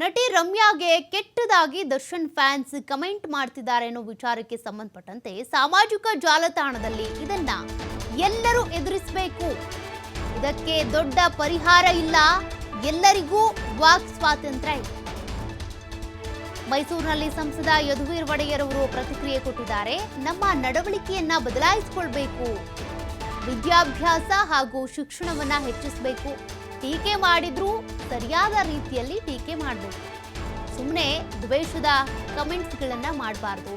ನಟಿ ರಮ್ಯಾಗೆ ಕೆಟ್ಟದಾಗಿ Darshan fans comment ಮಾಡ್ತಿದ್ದಾರೆ ಅನ್ನೋ ವಿಚಾರಕ್ಕೆ ಸಂಬಂಧಪಟ್ಟಂತೆ ಸಾಮಾಜಿಕ ಜಾಲತಾಣದಲ್ಲಿ ಇದನ್ನ ಎಲ್ಲರೂ ಎದುರಿಸಬೇಕು. ಇದಕ್ಕೆ ದೊಡ್ಡ ಪರಿಹಾರ ಇಲ್ಲ. ಎಲ್ಲರಿಗೂ ವಾಕ್ ಸ್ವಾತಂತ್ರ್ಯ ಇದೆ. ಮೈಸೂರಿನಲ್ಲಿ ಸಂಸದ ಯದುವೀರ್ ಒಡೆಯರ್ ಅವರು ಪ್ರತಿಕ್ರಿಯೆ ಕೊಟ್ಟಿದ್ದಾರೆ. ನಮ್ಮ ನಡವಳಿಕೆಯನ್ನ ಬದಲಾಯಿಸಿಕೊಳ್ಬೇಕು. ವಿದ್ಯಾಭ್ಯಾಸ ಹಾಗೂ ಶಿಕ್ಷಣವನ್ನ ಹೆಚ್ಚಿಸಬೇಕು. ಟೀಕೆ ಮಾಡಿದ್ರೂ ಸರಿಯಾದ ರೀತಿಯಲ್ಲಿ ಟೀಕೆ ಮಾಡಬೇಕು. ಸುಮ್ಮನೆ ದ್ವೇಷದ ಕಮೆಂಟ್ಸ್ಗಳನ್ನ ಮಾಡಬಾರ್ದು.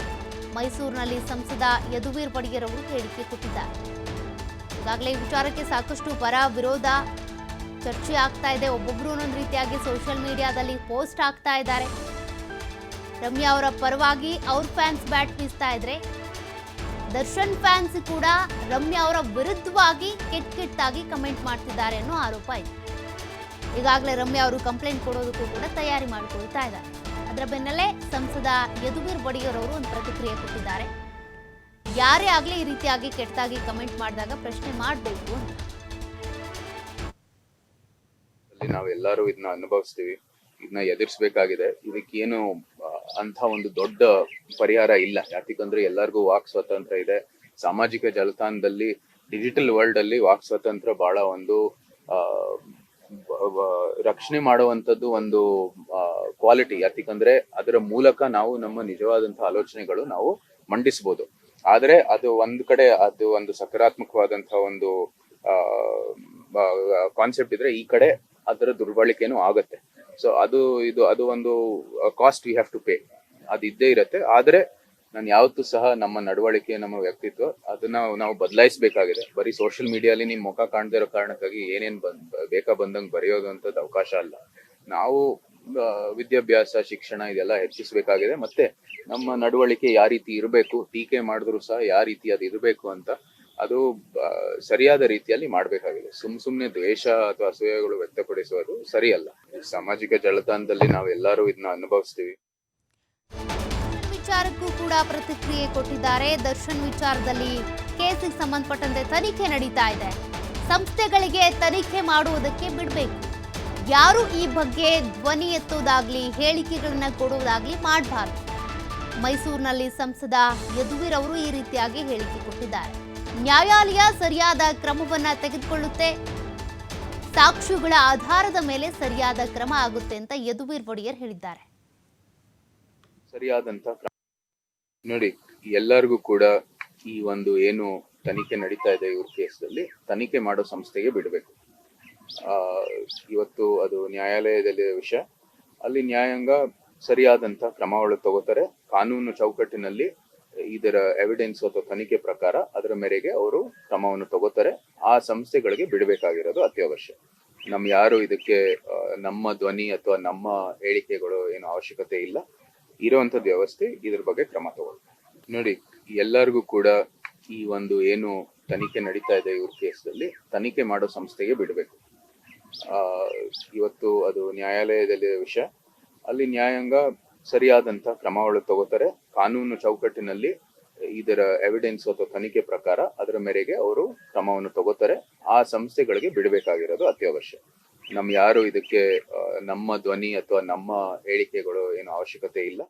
ಮೈಸೂರಿನಲ್ಲಿ ಸಂಸದ ಯದುವೀರ್ ಬಡಿಗೇರ್ ಅವರು ಹೇಳಿಕೆ ಕೊಟ್ಟಿದ್ದಾರೆ. ಈಗಾಗಲೇ ವಿಚಾರಕ್ಕೆ ಸಾಕಷ್ಟು ಪರ ವಿರೋಧ ಚರ್ಚೆ ಆಗ್ತಾ ಇದೆ. ಒಬ್ಬೊಬ್ರು ಒಂದೊಂದು ರೀತಿಯಾಗಿ ಸೋಷಿಯಲ್ ಮೀಡಿಯಾದಲ್ಲಿ ಪೋಸ್ಟ್ ಆಗ್ತಾ ಇದ್ದಾರೆ. ರಮ್ಯಾ ಅವರ ಪರವಾಗಿ ಅವ್ರ ಫ್ಯಾನ್ಸ್ ಬ್ಯಾಟ್ ಬೀಸ್ತಾ ಇದ್ರೆ ದರ್ಶನ್ ಫ್ಯಾನ್ಸ್ ಕೂಡ ರಮ್ಯಾ ಅವರ ವಿರುದ್ಧವಾಗಿ ಕೆಟ್ಟ ಕೆಟ್ಟಾಗಿ ಕಮೆಂಟ್ ಮಾಡ್ತಿದ್ದಾರೆ ಅನ್ನೋ ಆರೋಪ ಇದೆ. ಈಗಾಗಲೇ ರಮ್ಯ ಅವರು ಕಂಪ್ಲೇಂಟ್ ಕೊಡೋದಕ್ಕೂ ಕೂಡ ತಯಾರಿ ಮಾಡಿಕೊಳ್ತಾ ಇದ್ದಾರೆ. ಅದರ ಬೆನ್ನಲ್ಲೇ ಸಂಸದ ಯದುವೀರ್ ಒಡೆಯರ್ ಅವರು ಒಂದು ಪ್ರತಿಕ್ರಿಯೆ ಕೊಟ್ಟಿದ್ದಾರೆ. ಯಾರೇ ಆಗಲಿ ಈ ರೀತಿಯಾಗಿ ಕೆಟ್ಟದಾಗಿ ಕಮೆಂಟ್ ಮಾಡಿದಾಗ ಪ್ರಶ್ನೆ ಮಾಡಬೇಕು ನಾವೆಲ್ಲರೂ ಇದನ್ನ ಅನುಭವಿಸ್ತೀವಿ. ಇದನ್ನ ಎದುರಿಸಬೇಕಾಗಿದೆ. ಇದಕ್ಕೇನು ಅಂತ ಒಂದು ದೊಡ್ಡ ಪರಿಹಾರ ಇಲ್ಲ. ಯಾಕಂದ್ರೆ ಎಲ್ಲರಿಗೂ ವಾಕ್ ಸ್ವಾತಂತ್ರ್ಯ ಇದೆ. ಸಾಮಾಜಿಕ ಜಾಲತಾಣದಲ್ಲಿ ಡಿಜಿಟಲ್ ವರ್ಲ್ಡ್ ಅಲ್ಲಿ ವಾಕ್ ಸ್ವಾತಂತ್ರ್ಯ ಬಹಳ ಒಂದು ರಕ್ಷಣೆ ಮಾಡುವಂಥದ್ದು ಒಂದು ಕ್ವಾಲಿಟಿ ಯಾಕಂದ್ರೆ ಅದರ ಮೂಲಕ ನಾವು ನಮ್ಮ ನಿಜವಾದಂತಹ ಆಲೋಚನೆಗಳು ನಾವು ಮಂಡಿಸಬಹುದು ಆದರೆ ಅದು ಒಂದ್ ಕಡೆ ಅದು ಒಂದು ಸಕಾರಾತ್ಮಕವಾದಂತಹ ಒಂದು ಕಾನ್ಸೆಪ್ಟ್ ಇದ್ರೆ ಈ ಕಡೆ ಅದರ ದುರ್ಬಳಕೆನೂ ಆಗತ್ತೆ. ಸೊ ಅದು ಇದು, ಅದು ಒಂದು cost we have to pay ಅದು ಇದ್ದೇ ಇರತ್ತೆ. ಆದ್ರೆ ನಾನು ಯಾವತ್ತೂ ಸಹ ನಮ್ಮ ನಡವಳಿಕೆ, ನಮ್ಮ ವ್ಯಕ್ತಿತ್ವ ಅದನ್ನ ನಾವು ಬದಲಾಯಿಸಬೇಕಾಗಿದೆ. ಬರೀ ಸೋಷಿಯಲ್ ಮೀಡಿಯಾಲಿ ನಿಮ್ಮ ಮುಖ ಕಾಣದೇ ಇರೋ ಕಾರಣಕ್ಕಾಗಿ ಏನೇನ್ ಬಂದ್, ಬೇಕಾ ಬಂದಂಗೆ ಬರೆಯೋದು ಅಂತದ್ದು ಅವಕಾಶ ಅಲ್ಲ. ನಾವು ವಿದ್ಯಾಭ್ಯಾಸ, ಶಿಕ್ಷಣ ಇದೆಲ್ಲ ಹೆಚ್ಚಿಸಬೇಕಾಗಿದೆ. ಮತ್ತೆ ನಮ್ಮ ನಡವಳಿಕೆ ಯಾವ ರೀತಿ ಇರಬೇಕು, ಟೀಕೆ ಮಾಡಿದ್ರು ಸಹ ಯಾವ ರೀತಿ ಅದು ಇರಬೇಕು ಅಂತ ಅದು ಸರಿಯಾದ ರೀತಿಯಲ್ಲಿ ಮಾಡಬೇಕಾಗಿದೆ. ಸುಮ್ ಸುಮ್ನೆ ದ್ವೇಷ ಅಥವಾ ಅಸೂಯೆಗಳು ವ್ಯಕ್ತಪಡಿಸುವುದು ಸರಿಯಲ್ಲ. ಸಾಮಾಜಿಕ ಜಾಲತಾಣದಲ್ಲಿ ನಾವೆಲ್ಲರೂ ಇದನ್ನ ಅನುಭವಿಸ್ತೀವಿ. ವಿಚಾರಕ್ಕೂ ಕೂಡ ಪ್ರತಿಕ್ರಿಯೆ ಕೊಟ್ಟಿದ್ದಾರೆ. ದರ್ಶನ್ ವಿಚಾರದಲ್ಲಿ ಕೇಸಿಗೆ ಸಂಬಂಧಪಟ್ಟಂತೆ ತನಿಖೆ ನಡೀತಾ ಇದೆ. ಸಂಸ್ಥೆಗಳಿಗೆ ತನಿಖೆ ಮಾಡುವುದಕ್ಕೆ ಬಿಡಬೇಕು. ಯಾರು ಈ ಬಗ್ಗೆ ಧ್ವನಿ ಎತ್ತುವುದಾಗ್ಲಿ, ಹೇಳಿಕೆಗಳನ್ನ ಕೊಡುವುದಾಗ್ಲಿ ಮಾಡಬಾರದು. ಮೈಸೂರಿನಲ್ಲಿ ಸಂಸದ ಯದುವೀರ್ ಅವರು ಈ ರೀತಿಯಾಗಿ ಹೇಳಿಕೆ ಕೊಟ್ಟಿದ್ದಾರೆ. ನ್ಯಾಯಾಲಯ ಸರಿಯಾದ ಕ್ರಮವನ್ನ ತೆಗೆದುಕೊಳ್ಳುತ್ತೆ. ಸಾಕ್ಷಿಗಳ ಆಧಾರದ ಮೇಲೆ ಸರಿಯಾದ ಕ್ರಮ ಆಗುತ್ತೆ ಅಂತ ಯದುವೀರ್ ಒಡೆಯರ್ ಹೇಳಿದ್ದಾರೆ. ಸರಿಯಾದಂತ ಕ್ರಮ. ನೋಡಿ, ಎಲ್ಲರಿಗೂ ಕೂಡ ಈ ಒಂದು ಏನು ತನಿಖೆ ನಡೀತಾ ಇದೆ ಇವ್ರ ಕೇಸಲ್ಲಿ ತನಿಖೆ ಮಾಡೋ ಸಂಸ್ಥೆಗೆ ಬಿಡಬೇಕು. ಆ, ಇವತ್ತು ಅದು ನ್ಯಾಯಾಲಯದಲ್ಲಿ ವಿಷಯ. ಅಲ್ಲಿ ನ್ಯಾಯಾಂಗ ಸರಿಯಾದಂತ ಕ್ರಮಗಳು ತಗೋತಾರೆ. ಕಾನೂನು ಚೌಕಟ್ಟಿನಲ್ಲಿ ಇದರ ಎವಿಡೆನ್ಸ್ ಅಥವಾ ತನಿಖೆ ಪ್ರಕಾರ ಅದರ ಮೇರೆಗೆ ಅವರು ಕ್ರಮವನ್ನು ತಗೋತಾರೆ. ಆ ಸಂಸ್ಥೆಗಳಿಗೆ ಬಿಡಬೇಕಾಗಿರೋದು ಅತ್ಯವಶ್ಯ. ನಮ್ ಯಾರು ಇದಕ್ಕೆ ನಮ್ಮ ಧ್ವನಿ ಅಥವಾ ನಮ್ಮ ಹೇಳಿಕೆಗಳು ಏನು ಅವಶ್ಯಕತೆ ಇಲ್ಲ. ಇರುವಂತದ್ದು ವ್ಯವಸ್ಥೆ ಇದ್ರ ಬಗ್ಗೆ ಕ್ರಮ ತಗೊಳ್ತಾರೆ ನೋಡಿ, ಎಲ್ಲರಿಗೂ ಕೂಡ ಈ ಒಂದು ಏನು ತನಿಖೆ ನಡೀತಾ ಇದೆ ಇವ್ರ ಕೇಸಲ್ಲಿ ತನಿಖೆ ಮಾಡೋ ಸಂಸ್ಥೆಗೆ ಬಿಡಬೇಕು. ಆ, ಇವತ್ತು ಅದು ನ್ಯಾಯಾಲಯದಲ್ಲಿ ವಿಷಯ. ಅಲ್ಲಿ ನ್ಯಾಯಾಂಗ ಸರಿಯಾದಂತ ಕ್ರಮಗಳು ತಗೋತಾರೆ. ಕಾನೂನು ಚೌಕಟ್ಟಿನಲ್ಲಿ ಇದರ ಎವಿಡೆನ್ಸ್ ಅಥವಾ ತನಿಖೆ ಪ್ರಕಾರ ಅದರ ಮೇರೆಗೆ ಅವರು ಕ್ರಮವನ್ನು ತಗೋತಾರೆ. ಆ ಸಂಸ್ಥೆಗಳಿಗೆ ಬಿಡಬೇಕಾಗಿರೋದು ಅತ್ಯವಶ್ಯ. ನಮ್ ಯಾರು ಇದಕ್ಕೆ ನಮ್ಮ ಧ್ವನಿ ಅಥವಾ ನಮ್ಮ ಹೇಳಿಕೆಗಳು ಏನು ಅವಶ್ಯಕತೆ ಇಲ್ಲ.